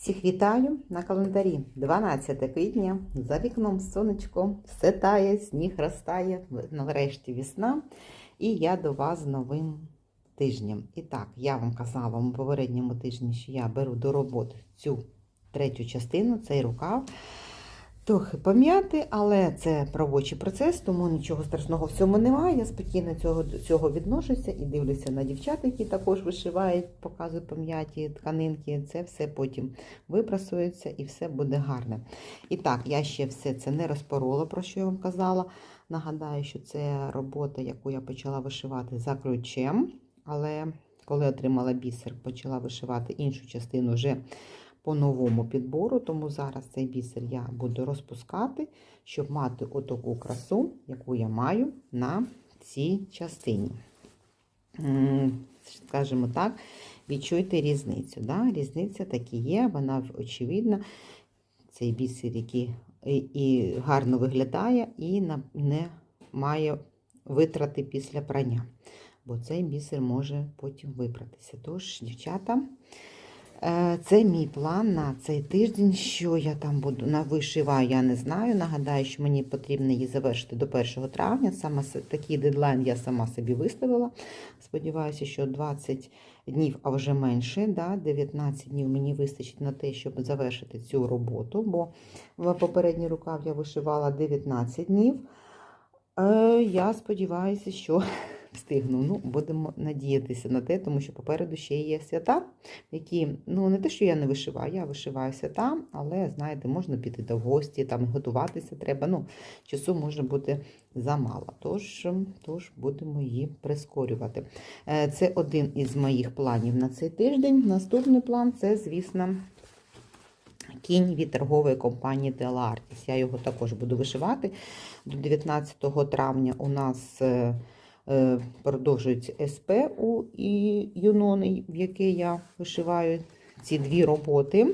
Всіх вітаю на календарі 12 квітня. За вікном сонечко, все тає, сніг розтає, нарешті весна. І я до вас з новим тижнем. І так, я вам казала в попередньому тижні, що я беру до роботи цю третю частину, цей рукав. Трохи пом'яти, але це робочий процес, тому нічого страшного в цьому немає. Я спокійно цього, до цього відношуся і дивлюся на дівчат, які також вишивають, показують пом'яті тканинки. Це все потім випрасується і все буде гарне. І так, я ще все це не розпорола, про що я вам казала. Нагадаю, що це робота, яку я почала вишивати за ключем, але коли отримала бісер, почала вишивати іншу частину вже по новому підбору, тому зараз цей бісер я буду розпускати, щоб мати отаку красу, яку я маю на цій частині. Скажімо так, відчуйте різницю. Да? Різниця таки є, вона очевидна. Цей бісер, який і, гарно виглядає, і не має витрати після прання. Бо цей бісер може потім випратися. Тож, дівчата, Це мій план на цей тиждень. Що я там буду навишиваю, я не знаю. Нагадаю, що мені потрібно її завершити до 1 травня. Саме такий дедлайн я сама собі виставила. Сподіваюся, що 20 днів, а вже менше. Да? 19 днів мені вистачить на те, щоб завершити цю роботу, бо в попередній рукав я вишивала 19 днів. Е, Я сподіваюся, що встигну. Ну, будемо надіятися на те, тому що попереду ще є свята, які, ну, не те, що я не вишиваю, я вишиваю свята, але, знаєте, можна піти до гості, там готуватися треба. Ну, часу може бути замало. Тож, тож будемо її прискорювати. Е, Це один із моїх планів на цей тиждень. Наступний план це, звісно. Кінь від торгової компанії Делартіс. Я його також буду вишивати. До 19 травня у нас е, продовжується СП у Юнони, в якій я вишиваю ці дві роботи.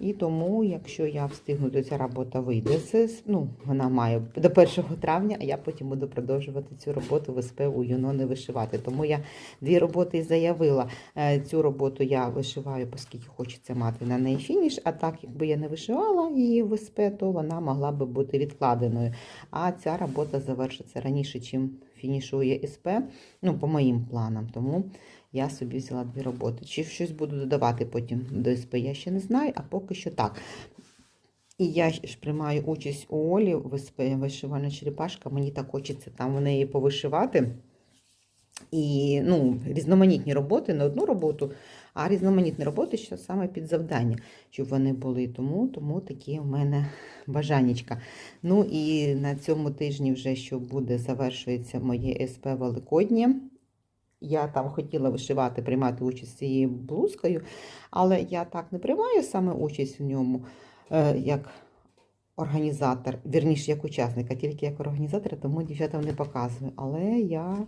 І тому, якщо я встигну, то ця робота вийде. Це, ну, вона має до 1 травня, а я потім буду продовжувати цю роботу в СП у Юнони вишивати. Тому я дві роботи заявила. Е, Цю роботу я вишиваю, оскільки хочеться мати на неї фініш. А так, якби я не вишивала її в СП, то вона могла би бути відкладеною. А ця робота завершиться раніше, чим фінішує СП, ну, по моїм планам. Тому я собі взяла дві роботи. Чи щось буду додавати потім до СП, я ще не знаю, а поки що так. І я ж приймаю участь у Олі в СП вишивальна черепашка. Мені так хочеться там в неї повишивати. І ну, різноманітні роботи, не одну роботу, а різноманітні роботи, що саме під завдання, щоб вони були. Тому, тому такі в мене бажанічка. Ну і на цьому тижні вже що буде, завершується моє СП Великоднє. Я там хотіла вишивати, приймати участь цією блузкою, але я так не приймаю саме участь в ньому, е, як організатор, вірніше, як учасник, а тільки як організатор, тому дівчатам не показую. Але я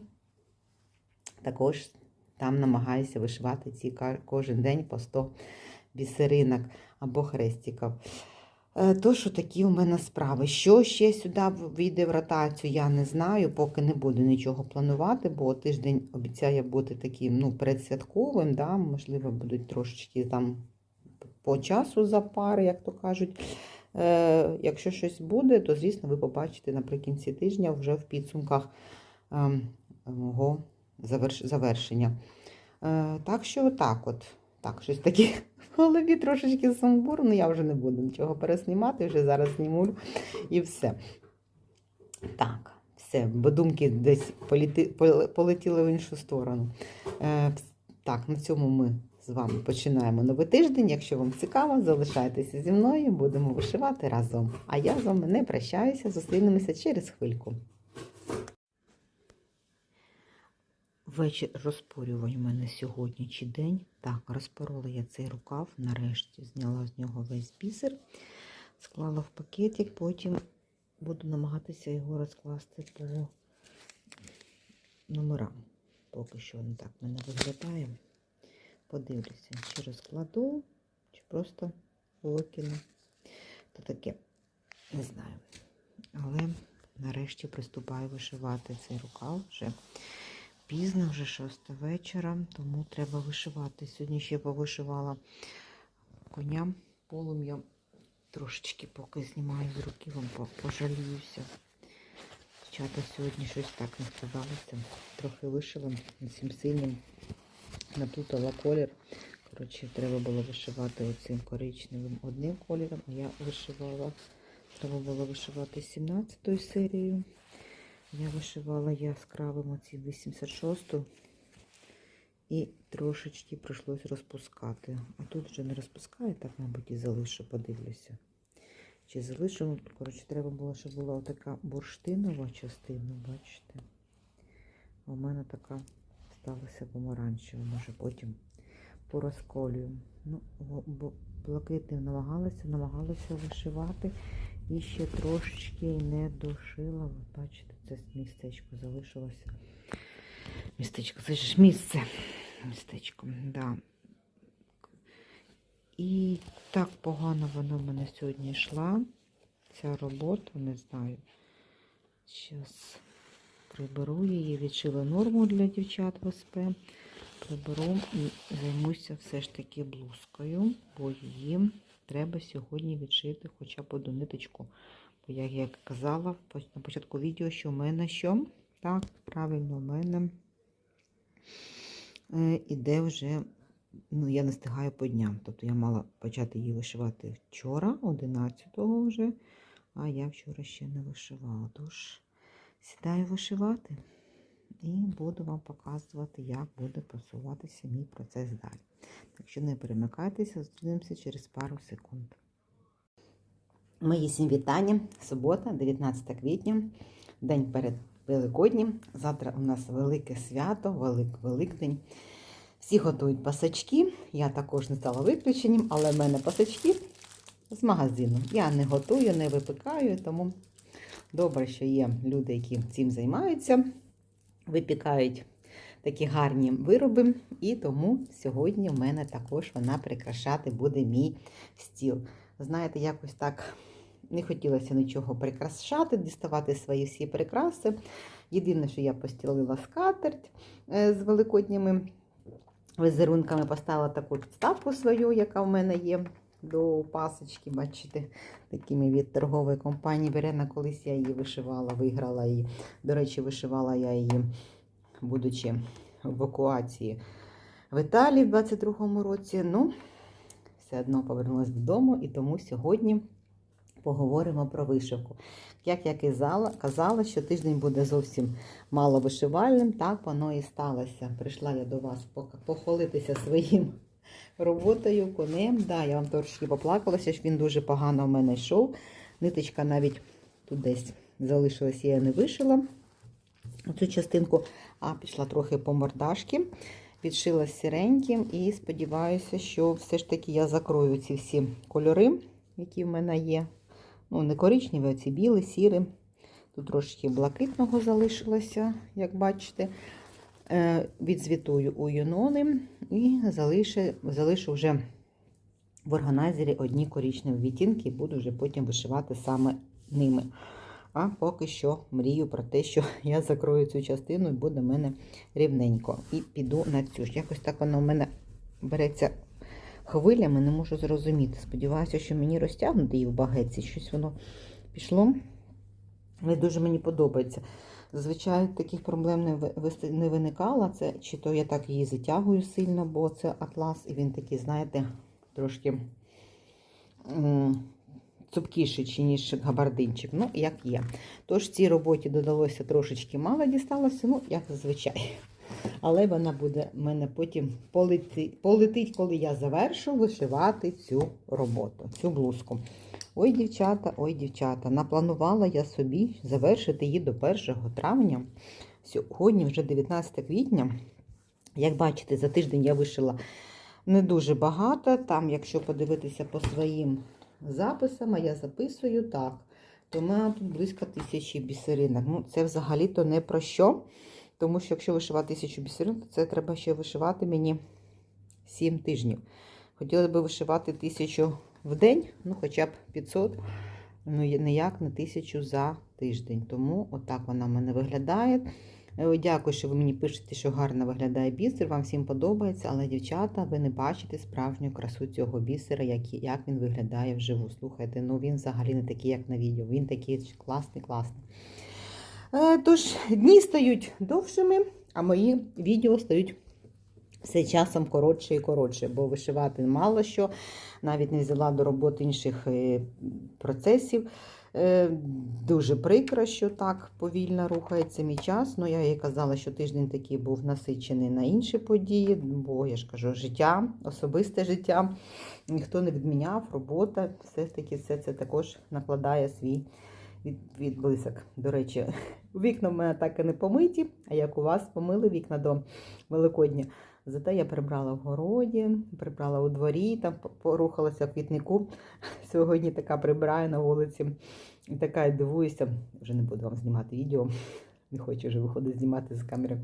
також там намагаюся вишивати ці кожен день по 100 бісеринок або хрестиків. Е, То, що такі у мене справи. Що ще сюди війде в ротацію, я не знаю, поки не буду нічого планувати, бо тиждень обіцяє бути таким ну, передсвятковим. Да? Можливо, будуть трошечки там по часу запари, як то кажуть. Е, якщо щось буде, то, звісно, ви побачите наприкінці тижня вже в підсумках ем, мого завершення. Е, так що так от. Так, щось таке в голові трошечки сумбур, ну я вже не буду нічого переснімати, вже зараз зніму і все. Так, все, бо думки десь політи, полетіли в іншу сторону. Е, так, на цьому ми з вами починаємо новий тиждень. Якщо вам цікаво, залишайтеся зі мною, будемо вишивати разом. А я з вами не прощаюся, зустрінемося через хвильку. Вечір розпорювань у мене сьогодні чи день. Так, розпорола я цей рукав, нарешті зняла з нього весь бісер, склала в пакетик, потім буду намагатися його розкласти по номерам. Поки що він так мене виглядає. Подивлюся, чи розкладу, чи просто викину. То таке, не знаю. Але нарешті приступаю вишивати цей рукав вже. Пізно, вже шоста вечора, тому треба вишивати. Сьогодні ще повишивала коня полум'я трошечки поки знімаю з руки, вам пожаліюся. Дівчата сьогодні щось так не сказалося. Трохи вишила цим синім, наплутала колір. Коротше, треба було вишивати оцим коричневим одним кольором, я вишивала, треба було вишивати 17 серією. Я вишивала яскравим оці 86 і трошечки прийшлось розпускати. А тут вже не розпускає, так, мабуть, і залишу, подивлюся. Чи залишу, ну, коротше, треба було, щоб була така бурштинова частина, бачите. У мене така сталася помаранчева, може потім порозколюю. Ну, блакитним намагалася, намагалася вишивати. І ще трошечки не дошила. Ви бачите, це містечко залишилося. Містечко, це ж місце. Містечко, да. І так погано вона в мене сьогодні йшла. Ця робота, не знаю. Зараз приберу її, відшила норму для дівчат в СП. Приберу і займуся все ж таки блузкою, бо її треба сьогодні відшити хоча б одну ниточку. Бо як я казала на початку відео, що в мене що? Так, правильно, в мене е, іде вже, ну, я не встигаю по дням. Тобто я мала почати її вишивати вчора, 11-го вже, а я вчора ще не вишивала. Тож сідаю вишивати і буду вам показувати, як буде просуватися мій процес далі. Так що не перемикайтеся, зустрінемося через пару секунд. Мої всім вітання. Субота, 19 квітня, день перед Великоднім. Завтра у нас велике свято, Велик Великдень. Всі готують пасачки. Я також не стала виключенням, але в мене пасачки з магазину. Я не готую, не випікаю, тому добре, що є люди, які цим займаються, випікають такі гарні вироби. І тому сьогодні в мене також вона прикрашати буде мій стіл. Знаєте, якось так не хотілося нічого прикрашати, діставати свої всі прикраси. Єдине, що я постілила скатерть е, з великодніми візерунками, поставила таку підставку свою, яка в мене є до пасочки, бачите, такими від торгової компанії Верена. Колись я її вишивала, виграла її. До речі, вишивала я її, будучи в евакуації в Італії в 22-му році. Ну, все одно повернулася додому, і тому сьогодні поговоримо про вишивку. Як я казала, що тиждень буде зовсім мало вишивальним, так воно і сталося. Прийшла я до вас похвалитися своїм роботою, конем. Да, я вам трошки поплакалася, що він дуже погано в мене йшов. Ниточка навіть тут десь залишилась, я не вишила цю частинку, а пішла трохи по мордашки. Відшила сіреньким і сподіваюся, що все ж таки я закрою ці всі кольори, які в мене є. Ну, не коричневі, а ці білі, сірі. Тут трошки блакитного залишилося, як бачите. Е, Відзвітую у юнони і залишу, залишу вже в органайзері одні коричневі відтінки, буду вже потім вишивати саме ними. А поки що мрію про те, що я закрою цю частину і буде в мене рівненько. І піду на цю ж. Якось так воно в мене береться хвилями, не можу зрозуміти. Сподіваюся, що мені розтягнути її в багеці. Щось воно пішло. Але дуже мені подобається. Зазвичай таких проблем не, ви- виникало. Це чи то я так її затягую сильно, бо це атлас, і він такий, знаєте, трошки цупкіший, ніж габардинчик. Ну, як є. Тож цій роботі додалося трошечки мало дісталося, ну, як зазвичай. Але вона буде в мене потім полети, полетить, коли я завершу вишивати цю роботу, цю блузку. Ой, дівчата, ой, дівчата, напланувала я собі завершити її до 1 травня. Сьогодні вже 19 квітня. Як бачите, за тиждень я вишила не дуже багато. Там, якщо подивитися по своїм записам, я записую так, то в мене тут близько тисячі бісеринок. Ну, це взагалі-то не про що. Тому що якщо вишивати тисячу бісеринок, то це треба ще вишивати мені 7 тижнів. Хотілося б вишивати тисячу в день, ну хоча б 500, ну ніяк не тисячу за тиждень. Тому отак вона в мене виглядає. Е, Дякую, що ви мені пишете, що гарно виглядає бісер. Вам всім подобається, але, дівчата, ви не бачите справжню красу цього бісера, як, як він виглядає вживу. Слухайте, ну він взагалі не такий, як на відео. Він такий класний, класний. Е, Тож, дні стають довшими, а мої відео стають все часом коротше і коротше, бо вишивати мало що, навіть не взяла до роботи інших е, процесів. Е, Дуже прикро, що так повільно рухається мій час. Ну, я їй казала, що тиждень такий був насичений на інші події, бо я ж кажу, життя, особисте життя ніхто не відміняв, робота, все ж таки все це також накладає свій від, відблисок. До речі, вікна в мене так і не помиті, а як у вас помили вікна до Великодня. Зате я прибрала в городі, прибрала у дворі, там порухалася в квітнику. Сьогодні така прибираю на вулиці. І така і дивуюся, вже не буду вам знімати відео, не хочу вже виходити знімати з камери.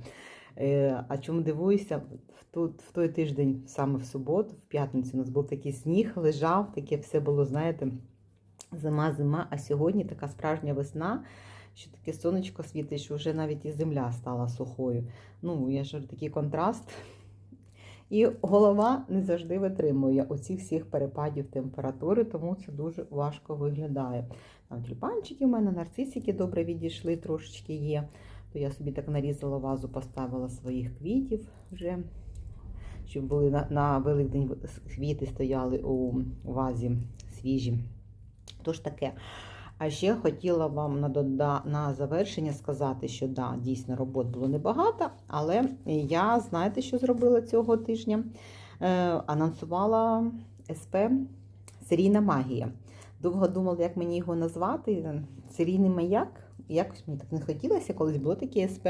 Е, А чому дивуюся? В, ту, в той тиждень, саме в суботу, в п'ятницю, у нас був такий сніг, лежав, таке все було, знаєте, зима-зима, а сьогодні така справжня весна, що таке сонечко світить, що вже навіть і земля стала сухою. Ну, я ж такий контраст. І голова не завжди витримує оцих всіх перепадів температури, тому це дуже важко виглядає. Там тюльпанчики у мене, нарцисики добре відійшли, трошечки є. То я собі так нарізала вазу, поставила своїх квітів вже, щоб були на, на Великдень квіти стояли у вазі свіжі. Тож таке. А ще хотіла вам на дода... на завершення сказати, що да, дійсно робот було небагато, але я, знаєте, що зробила цього тижня? Е, анонсувала СП Серійна магія. Довго думала, як мені його назвати. Серійний маяк. Якось мені так не хотілося, колись було таке СП.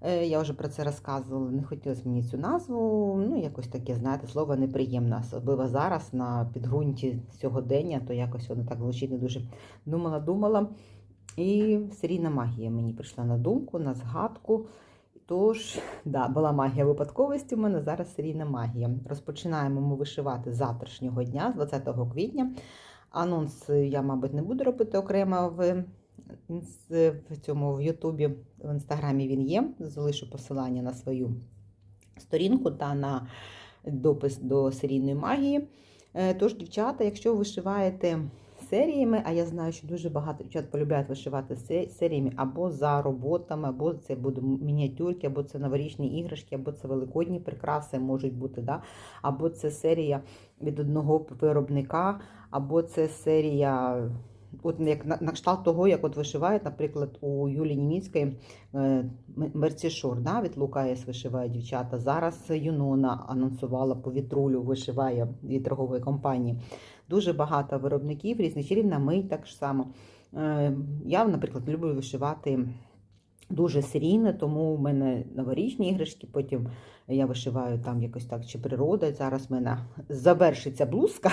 Е, Я вже про це розказувала, не хотілося мені цю назву. Ну, якось таке, знаєте, слово неприємне, особливо зараз на підґрунті сьогодення, то якось воно так звучить не дуже думала, думала. І серійна магія мені прийшла на думку, на згадку. Тож, да, була магія випадковості у мене, зараз серійна магія. Розпочинаємо ми вишивати з завтрашнього дня, з 20 квітня. Анонс я, мабуть, не буду робити окремо в в цьому в Ютубі, в інстаграмі він є. Залишу посилання на свою сторінку та на допис до серійної магії. Е, Тож, дівчата, якщо вишиваєте серіями, а я знаю, що дуже багато дівчат полюбляють вишивати серіями або за роботами, або це будуть мініатюрки, або це новорічні іграшки, або це великодні прикраси можуть бути, да? або це серія від одного виробника, або це серія от як на, на кшталт того, як от вишивають, наприклад, у Юлії Німіцької е, Мерцішор, да, від Лукаєс вишиває дівчата. Зараз Юнона анонсувала по вітрулю, вишиває від торгової компанії. Дуже багато виробників, різних чарівна мить так само. Е, я, наприклад, люблю вишивати. Дуже серійно, тому в мене новорічні іграшки, потім я вишиваю там якось так чи природа. Зараз в мене завершиться блузка.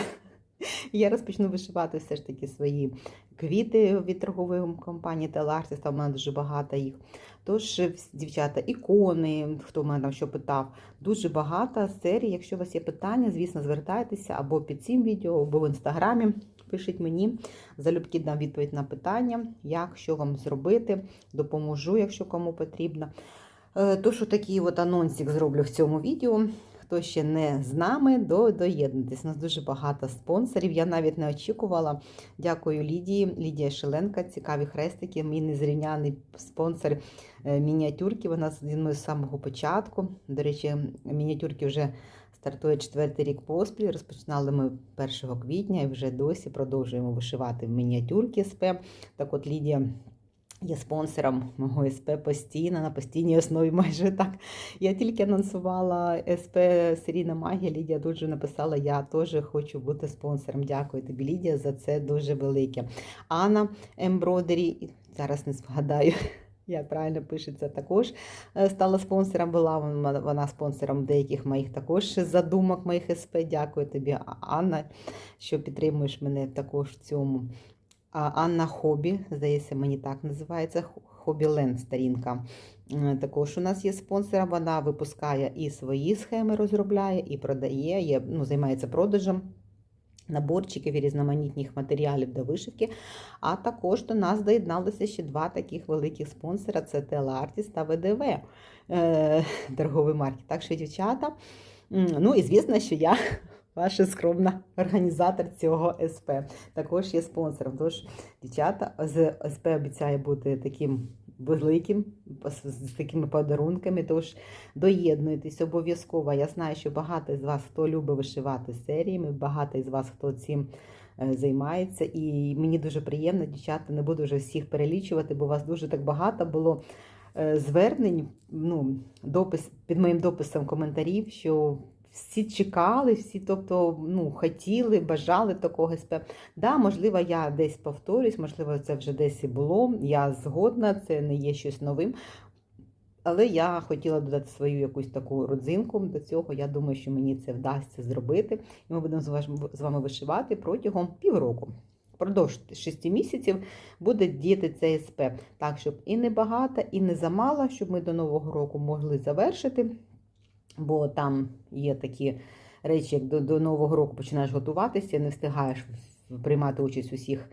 Я розпочну вишивати все ж таки свої квіти від торгової компанії Теларсіс, там у мене дуже багато їх. Тож, дівчата, ікони, хто мене там що питав, дуже багато серій. Якщо у вас є питання, звісно, звертайтеся або під цим відео, або в інстаграмі. Пишіть мені, залюбки дам відповідь на питання, як, що вам зробити, допоможу, якщо кому потрібно. Тож, такий от анонсик зроблю в цьому відео. Хто ще не з нами, до доєднуйтесь. У нас дуже багато спонсорів. Я навіть не очікувала. Дякую Лідії. Лідія Шеленка, цікаві хрестики. Мій незрівняний спонсор мініатюрки. Вона зі мною з самого початку. До речі, мініатюрки вже стартує четвертий рік поспіль. Розпочинали ми 1 квітня і вже досі продовжуємо вишивати мініатюрки СП. Так от Лідія. Є спонсором мого СП постійно, на постійній основі майже так. Я тільки анонсувала СП Серійна Магія. Лідія дуже написала: Я теж хочу бути спонсором. Дякую тобі, Лідія, за це дуже велике. Анна Ембродері, зараз не згадаю, як правильно пишеться, також стала спонсором. Була вона спонсором деяких моїх також задумок моїх СП. Дякую тобі, Анна, що підтримуєш мене також в цьому. Анна Хобі, здається, мені так називається Хобіленд сторінка. Також у нас є спонсором, вона випускає і свої схеми розробляє, і продає, є, ну, займається продажем наборчиків і різноманітних матеріалів до вишивки. А також до нас доєдналися ще два таких великих спонсора: це Телартіс та ВДВ е, торгової марки. Так що, дівчата, ну і звісно, що я. Ваша скромна організатор цього СП. Також є спонсором. Тож, дівчата, з СП обіцяє бути таким великим, з, такими подарунками. Тож доєднуйтесь обов'язково. Я знаю, що багато з вас хто любить вишивати серіями, багато з вас хто цим е, займається. І мені дуже приємно, дівчата, не буду вже всіх перелічувати, бо вас дуже так багато було е, звернень, ну, допис, під моїм дописом коментарів, що всі чекали, всі, тобто, ну, хотіли, бажали такого СП. Да, можливо, я десь повторюсь, можливо, це вже десь і було. Я згодна, це не є щось новим. Але я хотіла додати свою якусь таку родзинку до цього. Я думаю, що мені це вдасться зробити. І ми будемо з вами вишивати протягом півроку. Впродовж 6 місяців буде діяти цей СП. Так, щоб і не багато, і не замало, щоб ми до Нового року могли завершити. Бо там є такі речі, як до, до Нового року починаєш готуватися, не встигаєш приймати участь у всіх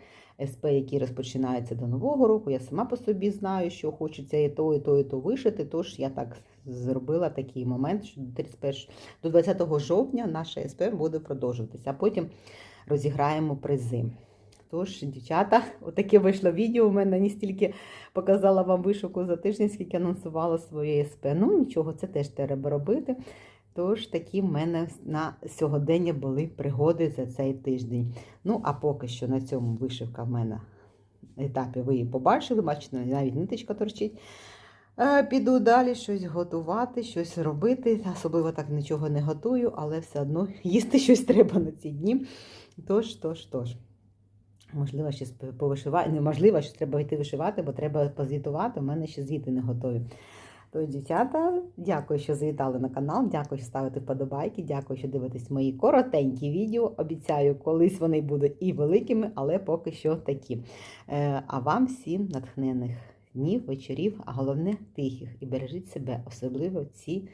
СП, які розпочинаються до Нового року. Я сама по собі знаю, що хочеться і то, і то, і то вишити. Тож я так зробила такий момент, що до 31, до 20 жовтня наша СП буде продовжуватися, а потім розіграємо призи. Тож, дівчата, отаке вийшло відео. У мене не стільки показала вам вишивку за тиждень, скільки анонсувала своє СП. Ну нічого, це теж треба робити. Тож такі в мене на сьогодення були пригоди за цей тиждень. Ну, а поки що на цьому вишивка в мене етапі ви її побачили, бачите, навіть ниточка торчить. Е, Піду далі щось готувати, щось робити. Особливо так нічого не готую, але все одно їсти щось треба на ці дні. Тож, тож, тож. Можливо, щось повишивати. Неможливо, що треба йти вишивати, бо треба позвітувати. У мене ще звіти не готові. То, дівчата, дякую, що завітали на канал. Дякую, що ставите вподобайки. Дякую, що дивитесь мої коротенькі відео. Обіцяю, колись вони будуть і великими, але поки що такі. Е, А вам всім натхнених днів, вечорів, а головне тихих. І бережіть себе, особливо ці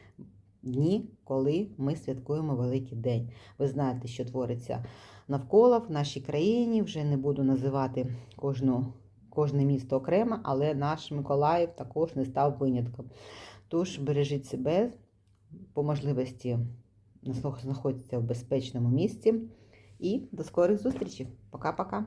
дні, коли ми святкуємо Великий день. Ви знаєте, що твориться навколо в нашій країні. Вже не буду називати кожну, кожне місто окремо, але наш Миколаїв також не став винятком. Тож бережіть себе по можливості знаходитися в безпечному місці. І до скорих зустрічей. Пока-пока.